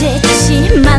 絶しま